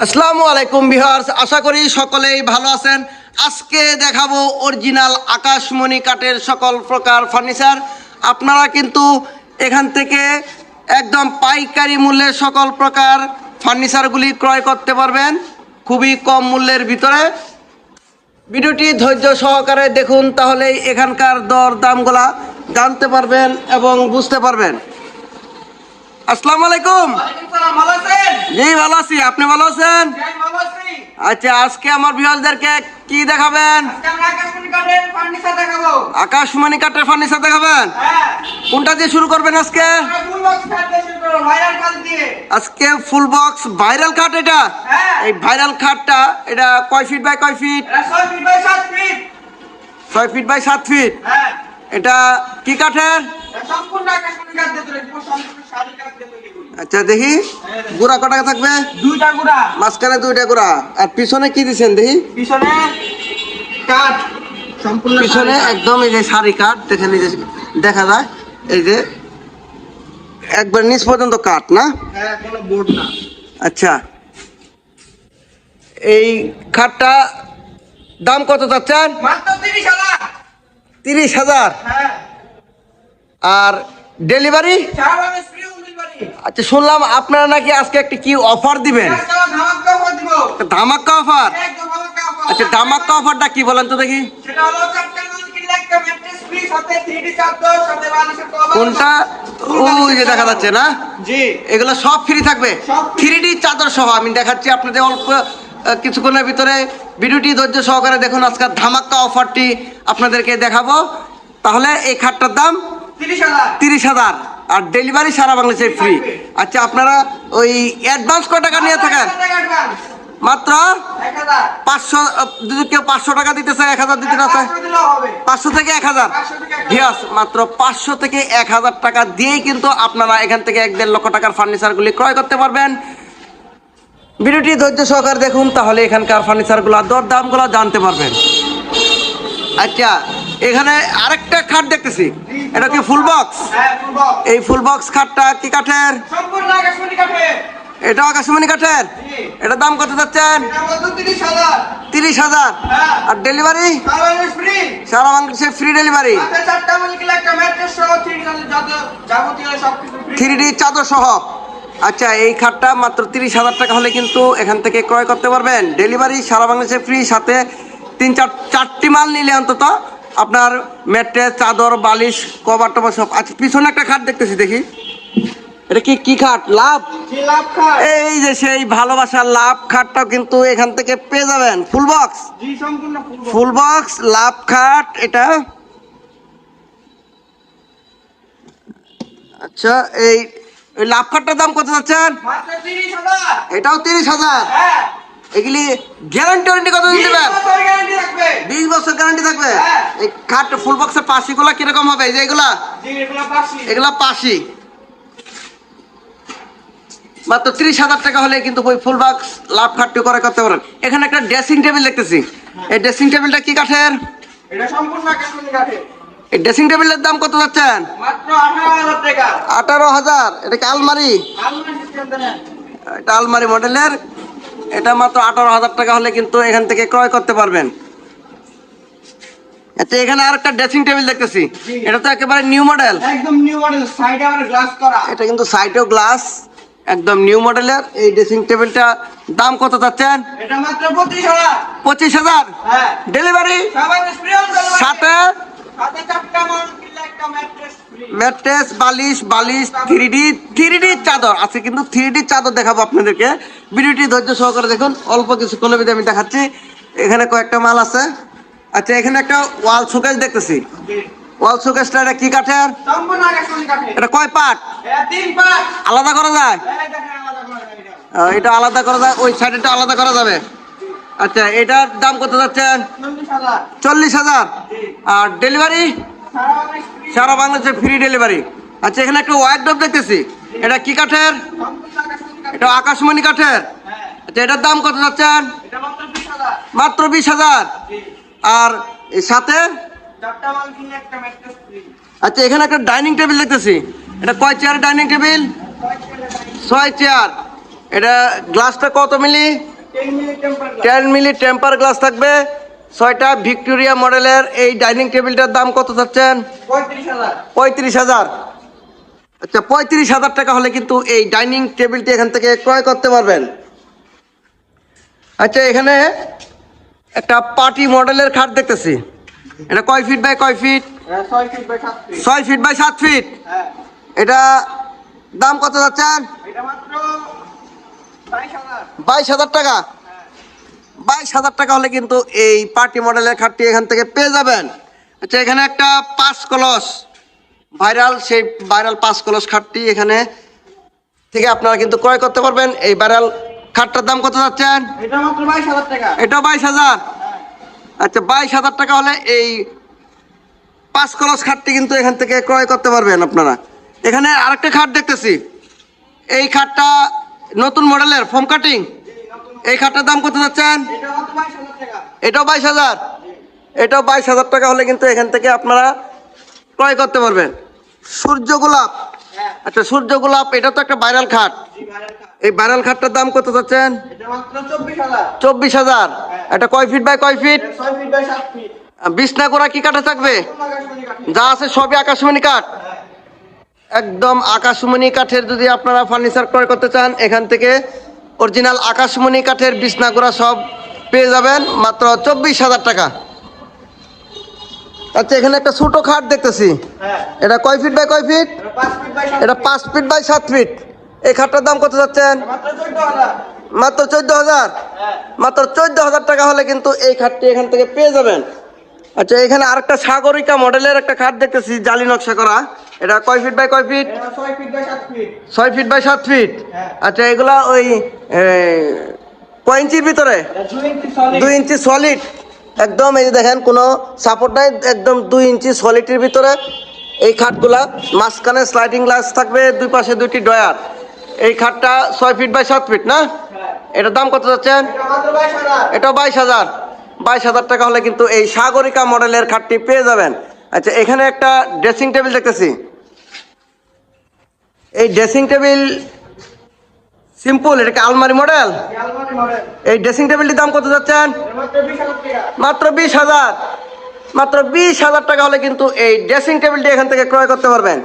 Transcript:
আসসালামু আলাইকুম বিহার্স আশা করি সকলেই ভালো আছেন। আজকে দেখাবো অরিজিনাল আকাশমণি কাঠের সকল প্রকার ফার্নিচার আপনারা কিন্তু এখান থেকে একদম পাইকারি মূল্যে সকল প্রকার ফার্নিচারগুলি ক্রয় করতে পারবেন, খুবই কম মূল্যের ভিতরে। ভিডিওটি ধৈর্য সহকারে দেখুন, তাহলেই এখানকার দর দামগুলা জানতে পারবেন এবং বুঝতে পারবেন। আসসালামু আলাইকুম। জি ভালো আছি। আপনি ভালো আছেন? আচ্ছা আজকে আমার বিহারদেরকে কি দেখাবেন? আকাশমণি কাঠের ফার্নিচার দেখাবেন? কোনটা দিয়ে শুরু করবেন আজকে? আজকে ফুল বক্স ভাইরাল খাট এটা? হ্যাঁ। এই ভাইরাল খাটটা এটা কয় ফিট বাই কয় ফিট ছয় ফিট বাই সাত ফিট এটা কি কাঠের? আচ্ছা দেখি। গুড়া কটা থাকবে? দুইটা গুড়া। মাঝখানে দুইটা গুড়া। আর পিছনে কি দিছেন দেখি? পিছনে কাঠ সম্পূর্ণ পিছনে একদম এই যে শাড়ি কাঠ দেখেন এই যে দেখা যায়। এই যে একবার নিচ পর্যন্ত কাঠ না? হ্যাঁ কোনো বোর্ড না। আচ্ছা। এই খাটটা দাম কত চাচ্ছেন? তিরিশ হাজার। তিরিশ হাজার। হ্যাঁ। আর ডেলিভারি সারা বাংলাদেশ free home delivery। আচ্ছা শুনলাম আপনারা নাকি আজকে একটা কি অফার দিবেন। একটা ধামাক্কা অফার offer। আচ্ছা ধামাক্কা অফারটা কি বলেন তো দেখি। সেটা হলো চারটে মাল কিনলে একটা mattress free, সাথে 3D চাদর, সাথে বালিশের cover, কোনটা? ওই যে দেখা যাচ্ছে না? জি। এগুলো সব ফ্রি থাকবে? থ্রি ডি চাদর সহ আমি দেখাচ্ছি আপনাদের অল্প কিছুক্ষণের ভিতরে ভিডিওটি ধৈর্য সহকারে দেখুন আজকের ধামাক্কা অফারটি আপনাদেরকে দেখাবো। তাহলে এই খাটটার দাম তিরিশ হাজার। তিরিশ হাজার। আর ডেলিভারি সারা বাংলাদেশে ফ্রি আচ্ছা আপনারা ওই অ্যাডভান্স কত টাকা নিয়ে থাকেন? মাত্র পাঁচশো, যদি কেউ পাঁচশো টাকা দিতে চায়, এক হাজার দিতে না চায়? পাঁচশো থেকে এক হাজার? 500 থেকে 1000 ভিয়াস মাত্র পাঁচশো থেকে এক হাজার টাকা দিয়েই কিন্তু আপনারা এখান থেকে এক দেড় লক্ষ টাকার ফার্নিচারগুলি ক্রয় করতে পারবেন। ভিডিওটি ধৈর্য সহকারে দেখুন, তাহলে এখানকার ফার্নিচারগুলো দর দামগুলো জানতে পারবেন। আচ্ছা এখানে আরেকটা খাট দেখতেছি। এটা কি ফুল বক্স হ্যাঁ। এই ফুল বক্স খাটটা কি কাঠের? সম্পূর্ণ আকাশমণি কাঠের। এটা আকাশমণি কাঠের? এটার দাম কত যাচ্ছেন এটা মাত্র 30,000 তিরিশ হাজার। হ্যাঁ। আর ডেলিভারি সারা বাংলাদেশ ফ্রি ডেলিভারি সাথে চারটা মাল কিনলে একটা mattress সহ 3D চাদর, যত- যাবতীয় সবকিছু free। থ্রি ডি চাদর সহ। আচ্ছা এই খাটটা মাত্র তিরিশ হাজার টাকা হলে কিন্তু এখান থেকে ক্রয় করতে পারবেন। ডেলিভারি সারা বাংলাদেশে ফ্রি সাথে তিন চার চারটি মাল নিলে অন্তত আপনার ম্যাট্রেস চাদর বালিশ কভার টভার সব। আচ্ছা পিছনে একটা খাট দেখতেছি দেখি। এটা কি কি খাট? লাভ? লাভ এই যে সেই ভালোবাসার লাভ খাটটাও কিন্তু এখান থেকে পেয়ে যাবেন। Full box. Full box. লাভ খাট এটা। আচ্ছা এই এই লাভ খাটটার দাম কত যাচ্ছেন? এটাও তিরিশ হাজার। হ্যাঁ। এগুলি গ্যারান্টি ওয়ারেন্টি কত দিন 20 দেবেন। বিশ বছর গ্যারান্টি থাকবে? হ্যাঁ। এই খাট ফুল বক্সের পাশিগুলা কীরকম হবে? এই যে এগুলা? এগুলো পাশি। মাত্র তিরিশ হাজার টাকা হলে কিন্তু ওই ফুল বক্স লাভ খাটটি করে করতে পারেন। এখানে একটা ড্রেসিং টেবিল দেখতেছি। এই ড্রেসিং টেবিলটা কি কাঠের। এই ড্রেসিং টেবিলের দাম কত যাচ্ছেন? মাত্র 18,000 টাকা। আঠারো হাজার। এটা কি আলমারি। এটা আলমারি মডেলের এটা মাত্র আঠারো হাজার টাকা হলে কিন্তু এখান থেকে ক্রয় করতে পারবেন। আচ্ছা এখানে আর একটা ড্রেসিং টেবিল দেখতেছি এটা তো একেবারে নিউ মডেল একদম নিউ মডেল সাইডে গ্লাস করা। এটা কিন্তু সাইডেও গ্লাস একদম নিউ মডেলের এই ড্রেসিং টেবিলটা দাম কত চাচ্ছেন? এটা মাত্র 25,000 পঁচিশ হাজার? হ্যাঁ। ডেলিভারি সাথে? সাথে চারটা মাল। ম্যাট্রেস বালিশ বালিশ থ্রি ডি থ্রি ডি চাদর আছে কিন্তু থ্রি ডি চাদর দেখাবো আপনাদেরকে। ভিডিওটি ধৈর্য সহকারে দেখুন অল্প কিছুক্ষণের ভিতরে আমি দেখাচ্ছি। এখানে কয়েকটা মাল আছে। আচ্ছা এখানে একটা ওয়াল শোকেস দেখতেছি। ওয়াল শোকেসটা এটা কি কাঠের? এটা কয় পাঁচ আলাদা করা যায়? এটা। আলাদা করা যায় ওই সাইডেটা আলাদা করা যাবে। আচ্ছা এটার দাম কত যাচ্ছেন? চল্লিশ হাজার। আর ডেলিভারি সারা বাংলাদেশ ফ্রি ডেলিভারি আচ্ছা এখানে একটা ওয়াইড ডব দেখতেছি। এটা কি কাঠের? এটা আকাশমণি কাঠের। আচ্ছা এটার দাম কত যাচ্ছেন মাত্র বিশ হাজার। আর সাথে? আচ্ছা এখানে একটা ডাইনিং টেবিল দেখতেছি। এটা কয় চেয়ার ডাইনিং টেবিল ছয় চেয়ার এটা গ্লাসটা কত milli ten milli temper glass থাকবে। ছয়টা ভিক্টোরিয়া মডেলের এই ডাইনিং টেবিলটার দাম কত চাচ্ছেন? পঁয়ত্রিশ হাজার। আচ্ছা পঁয়ত্রিশ হাজার টাকা হলে কিন্তু এই ডাইনিং টেবিলটি এখান থেকে ক্রয় করতে পারবেন। আচ্ছা এখানে একটা পার্টি মডেলের খাট দেখতেছি। এটা কয় ফিট বাই কয় ফিট? হ্যাঁ, ছয় ফিট বাই সাত ফিট। হ্যাঁ। এটা দাম কত যাচ্ছেন বাইশ হাজার টাকা। বাইশ হাজার টাকা হলে কিন্তু এই পার্টি মডেলের খাটটি এখান থেকে পেয়ে যাবেন। আচ্ছা এখানে একটা পাঁচ কলস ভাইরাল সেই ভাইরাল পাঁচ কলস খাটটি এখানে থেকে আপনারা কিন্তু ক্রয় করতে পারবেন। এই ভাইরাল খাটটার দাম কত যাচ্ছেন? এটা মাত্র বাইশ হাজার টাকা। এটাও বাইশ হাজার? আচ্ছা বাইশ হাজার টাকা হলে এই পাঁচ কলস খাটটি কিন্তু এখান থেকে ক্রয় করতে পারবেন আপনারা। এখানে আরেকটা খাট দেখতেছি। এই খাটটা নতুন মডেলের ফোম কাটিং। এই খাটটার দাম কত যাচ্ছেন? এটাও বাইশ হাজার। এটাও বাইশ হাজার টাকা হলে কিন্তু এখান থেকে আপনারা ক্রয় করতে পারবেন। সূর্য গোলাপ। আচ্ছা সূর্য গোলাপ, এটা তো একটা ভাইরাল খাট। এই ভাইরাল খাটটার দাম কত যাচ্ছেন? চব্বিশ হাজার। এটা কয় ফিট বাই কয় ফিট? বিছনা করা কি কাঠে থাকবে? যা আছে সবই আকাশমণি কাঠ। একদম আকাশমণি কাঠের যদি আপনারা ফার্নিচার ক্রয় করতে চান, এখান থেকে অরিজিনাল আকাশমণি কাঠের বিছনা করা সব পেয়ে যাবেন মাত্র চব্বিশ হাজার টাকা। আচ্ছা এখানে একটা ছোটো খাট দেখতেছি। হ্যাঁ। এটা কয় ফিট বাই কয় ফিট? এটা পাঁচ ফিট বাই সাত ফিট। এই খাটটার দাম কত যাচ্ছেন? মাত্র চোদ্দ হাজার। মাত্র চোদ্দ হাজার? হ্যাঁ। টাকা হলে কিন্তু এই খাটটি এখান থেকে পেয়ে যাবেন। আচ্ছা এখানে আরেকটা সাগরিকা মডেলের একটা খাট দেখতেছি জালি নকশা করা। এটা কয় ফিট বাই কয় ফিট? ছয় ফিট বাই সাত ফিট। ছয় ফিট বাই সাত ফিট। হ্যাঁ। আচ্ছা এগুলা ওই কয় ইঞ্চির ভিতরে? দুই ইঞ্চি সলিড একদম, এই যে দেখেন, কোনো সাপোর্ট নাই, একদম দুই ইঞ্চি সলিডের ভিতরে। এই খাটগুলা, মাঝখানে স্লাইডিং গ্লাস থাকবে, দুই পাশে দুইটি ডয়ার এই খাটটা ছয় ফিট বাই সাত ফিট না? এটার দাম কত হাজার এটা বাইশ হাজার। বাইশ হাজার টাকা হলে কিন্তু এই সাগরিকা মডেলের খাটটি পেয়ে যাবেন। আচ্ছা এখানে একটা ড্রেসিং টেবিল দেখতেছি। এই ড্রেসিং টেবিল সিম্পল এটা কি আলমারি মডেল এই ড্রেসিং টেবিলটির দাম কত যাচ্ছেন? মাত্র বিশ হাজার মাত্র বিশ হাজার। টাকা হলে কিন্তু এই ড্রেসিং টেবিলটি এখান থেকে ক্রয় করতে পারবেন।